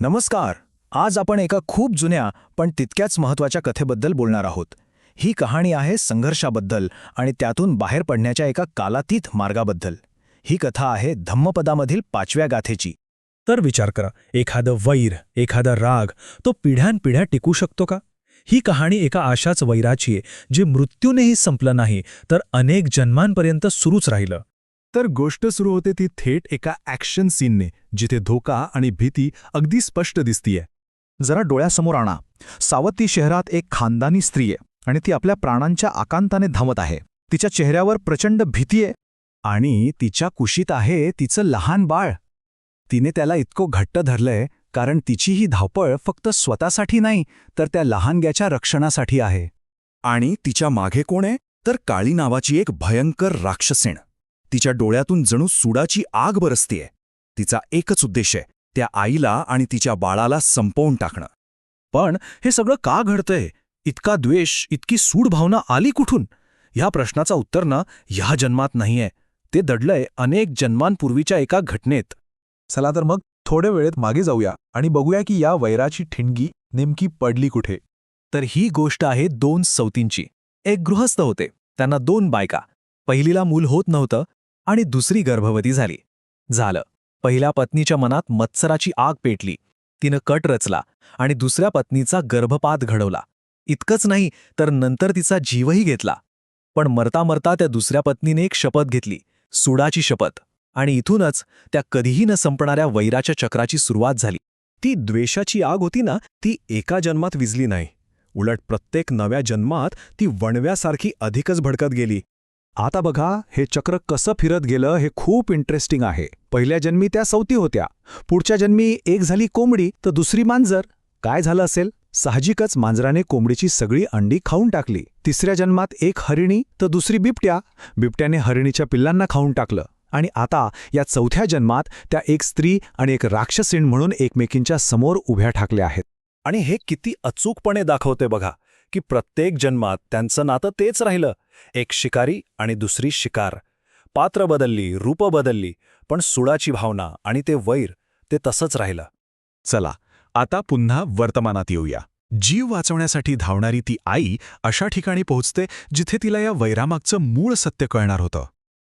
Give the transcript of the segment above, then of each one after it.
नमस्कार. आज आपण एका खूप जुन्या पण तितक्याच महत्त्वाच्या कथेबद्दल बोलणार आहोत. ही कहाणी आहे संघर्षाबद्दल आणि त्यातून बाहेर पडण्याच्या एका कालातीत मार्गाबद्दल. ही कथा आहे धम्मपदामधील पाचव्या गाथेची. तर विचार करा एखादं वैर एखादा राग तो पिढ्यानपिढ्या टिकू शकतो का? ही कहाणी एका अशाच वैराची आहे जे मृत्यूनेही संपलं नाही तर अनेक जन्मांपर्यंत सुरूच राहिलं. तर गोष्ट सुरू होते ती थेट एका ॲक्शन सीनने जिथे धोका आणि भीती अगदी स्पष्ट दिसतीये. जरा डोळ्यासमोर आणा. सावती शहरात एक खानदानी स्त्री आहे आणि ती आपल्या प्राणांच्या आकांताने धावत आहे. तिच्या चेहऱ्यावर प्रचंड भीती आहे आणि तिच्या कुशीत आहे तिचं लहान बाळ. तिने त्याला इतकं घट्ट धरलंय कारण तिची ही धावपळ फक्त स्वतःसाठी नाही तर त्या लहानग्याच्या रक्षणासाठी आहे. आणि तिच्यामागे कोण आहे? तर काळी नावाची एक भयंकर राक्षसेण तिच्या डोळ्यातून जणू सुडाची आग बरसतीये. तिचा एकच उद्देश आहे त्या आईला आणि तिच्या बाळाला संपवून टाकणं. पण हे सगळं का घडतंय? इतका द्वेष इतकी सूड भावना आली कुठून? ह्या प्रश्नाचा उत्तर ना ह्या जन्मात नाहीये. ते दडलंय अनेक जन्मांपूर्वीच्या एका घटनेत. चला तर मग थोड्या वेळेत मागे जाऊया आणि बघूया की या वैराची ठिणगी नेमकी पडली कुठे. तर ही गोष्ट आहे दोन सवतींची. एक गृहस्थ होते. त्यांना दोन बायका. पहिलीला मूल होत नव्हतं आणि दुसरी गर्भवती झाली. झालं. पहिल्या पत्नीच्या मनात मत्सराची आग पेटली. तिनं कट रचला आणि दुसऱ्या पत्नीचा गर्भपात घडवला. इतकंच नाही तर नंतर तिचा जीवही घेतला. पण मरता मरता त्या दुसऱ्या पत्नीने एक शपथ घेतली सुडाची शपथ. आणि इथूनच त्या कधीही न संपणाऱ्या वैराच्या चक्राची सुरुवात झाली. ती द्वेषाची आग होती ना ती एका जन्मात विजली नाही. उलट प्रत्येक नव्या जन्मात ती वणव्यासारखी अधिकच भडकत गेली. आता बघा हे चक्र कसं फिरत गेलं हे खूप इंटरेस्टिंग आहे. पहिल्या जन्मी त्या सवती होत्या. पुढच्या जन्मी एक झाली कोंबडी तर दुसरी मांजर. काय झालं असेल? साहजिकच मांजराने कोंबडीची सगळी अंडी खाऊन टाकली. तिसऱ्या जन्मात एक हरिणी तर दुसरी बिबट्या. बिबट्याने हरिणीच्या पिल्लांना खाऊन टाकलं. आणि आता या चौथ्या जन्मात त्या एक स्त्री आणि एक राक्षसीण म्हणून एकमेकींच्या समोर उभ्या ठाकल्या आहेत. आणि हे किती अचूकपणे दाखवते बघा की प्रत्येक जन्मात त्यांचं नातं तेच राहिलं. एक शिकारी आणि दुसरी शिकार. पात्र बदलली रूप बदलली पण सुडाची भावना आणि ते वैर ते तसंच राहिलं. चला आता पुन्हा वर्तमानात येऊया. जीव वाचवण्यासाठी धावणारी ती आई अशा ठिकाणी पोहोचते जिथे तिला या वैरामागचं मूळ सत्य कळणार होतं.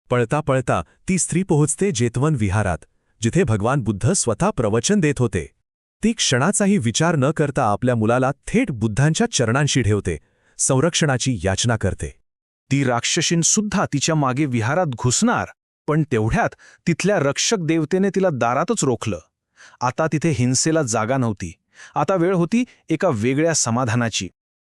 पळता पळता ती स्त्री पोहोचते जेतवन विहारात जिथे भगवान बुद्ध स्वतः प्रवचन देत होते. ती क्षणाचाही विचार न करता आपल्या मुलाला थेट बुद्धांच्या चरणांशी ठेवते संरक्षणाची याचना करते. ती राक्षसीनसुद्धा तिच्यामागे विहारात घुसणार पण तेवढ्यात तिथल्या रक्षक देवतेने तिला दारातच रोखलं. आता तिथे हिंसेला जागा नव्हती. आता वेळ होती एका वेगळ्या समाधानाची.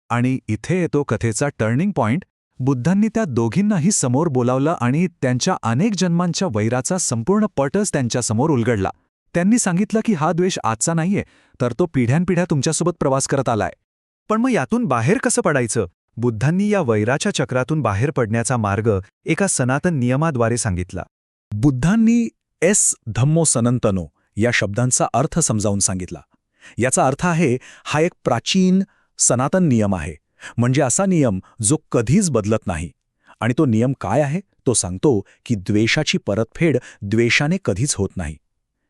आणि इथे येतो कथेचा टर्निंग पॉइंट बुद्धांनी त्या दोघींनाही समोर बोलावलं आणि त्यांच्या अनेक जन्मांच्या वैराचा संपूर्ण पटच त्यांच्यासमोर उलगडला. त्यांनी सांगितलं की हा द्वेष आजचा नाहीये तर तो पिढ्यानपिढ्या तुमच्यासोबत प्रवास करत आलाय. पण मग यातून बाहेर कसं पडायचं? बुद्धांनी या वैराच्या चक्रातून बाहेर पडण्याचा मार्ग एका सनातन नियमाद्वारे सांगितला. बुद्धांनी एस धम्मो सनंतनो या शब्दांचा अर्थ समजावून सांगितला. याचा अर्थ आहे हा एक प्राचीन सनातन नियम आहे. म्हणजे असा नियम जो कधीच बदलत नाही. आणि तो नियम काय आहे? तो सांगतो की द्वेषाची परतफेड द्वेषाने कधीच होत नाही.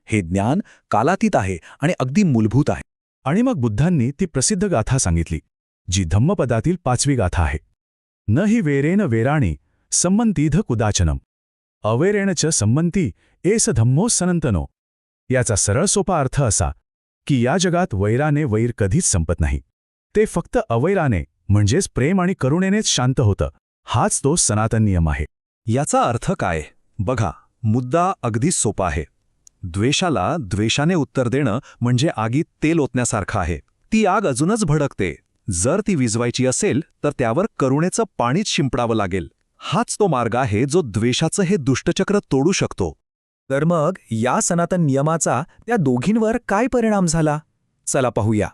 हे ज्ञान कालातीत आहे आणि अगदी मूलभूत आहे. आणि मग बुद्धांनी ती प्रसिद्ध गाथा सांगितली. जी धम्मपदातील पाचवी गाथा आहे. न हि वेरेन वेराणी संमंतीध कुदाचनम. अवेरेणच च संमंती एस धम्मो सनंतनो याचा सरळ सोपा अर्थ असा की या जगात वैराने वैर कधीच संपत नाही. ते फक्त अवैराने म्हणजेच प्रेम आणि करुणेनेच शांत होतं हाच तो सनातन नियम आहे. याचा अर्थ काय? बघा मुद्दा अगदीच सोपा आहे. द्वेषाला द्वेषाने उत्तर देणं म्हणजे आगीत तेल ओतण्यासारखं आहे. ती आग अजूनच भडकते. जर ती विजवायची असेल तर त्यावर करुणेचं पाणीच शिंपडावं लागेल. हाच तो मार्ग आहे जो द्वेषाचं हे दुष्टचक्र तोडू शकतो. तर मग या सनातन नियमाचा त्या दोघींवर काय परिणाम झाला? चला पाहूया.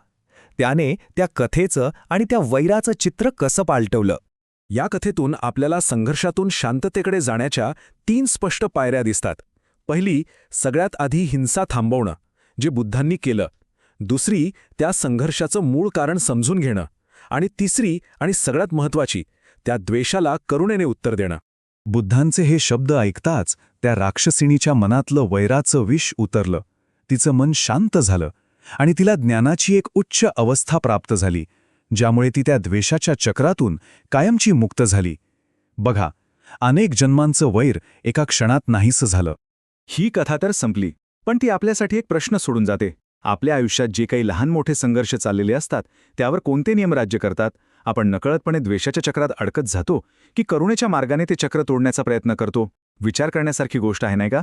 त्याने त्या कथेचं आणि त्या वैराचं चित्र कसं पालटवलं? या कथेतून आपल्याला संघर्षातून शांततेकडे जाण्याच्या तीन स्पष्ट पायऱ्या दिसतात. पहिली सगळ्यात आधी हिंसा थांबवणं जे बुद्धांनी केलं. दुसरी त्या संघर्षाचं मूळ कारण समजून घेणं. आणि तिसरी आणि सगळ्यात महत्वाची त्या द्वेषाला करुणेने उत्तर देणं. बुद्धांचे हे शब्द ऐकताच त्या राक्षसिणीच्या मनातलं वैराचं विष उतरलं. तिचं मन शांत झालं आणि तिला ज्ञानाची एक उच्च अवस्था प्राप्त झाली ज्यामुळे ती त्या द्वेषाच्या चक्रातून कायमची मुक्त झाली. बघा अनेक जन्मांचं वैर एका क्षणात नाहीसं झालं. ही कथा तर संपली पण ती आपल्यासाठी एक प्रश्न सोडून जाते. आपल्या आयुष्यात जे काही लहान मोठे संघर्ष चाललेले असतात त्यावर कोणते नियम राज्य करतात? आपण नकळतपणे द्वेषाच्या चक्रात अडकत जातो की करुणेच्या मार्गाने ते चक्र तोडण्याचा प्रयत्न करतो? विचार करण्यासारखी गोष्ट आहे नाही का?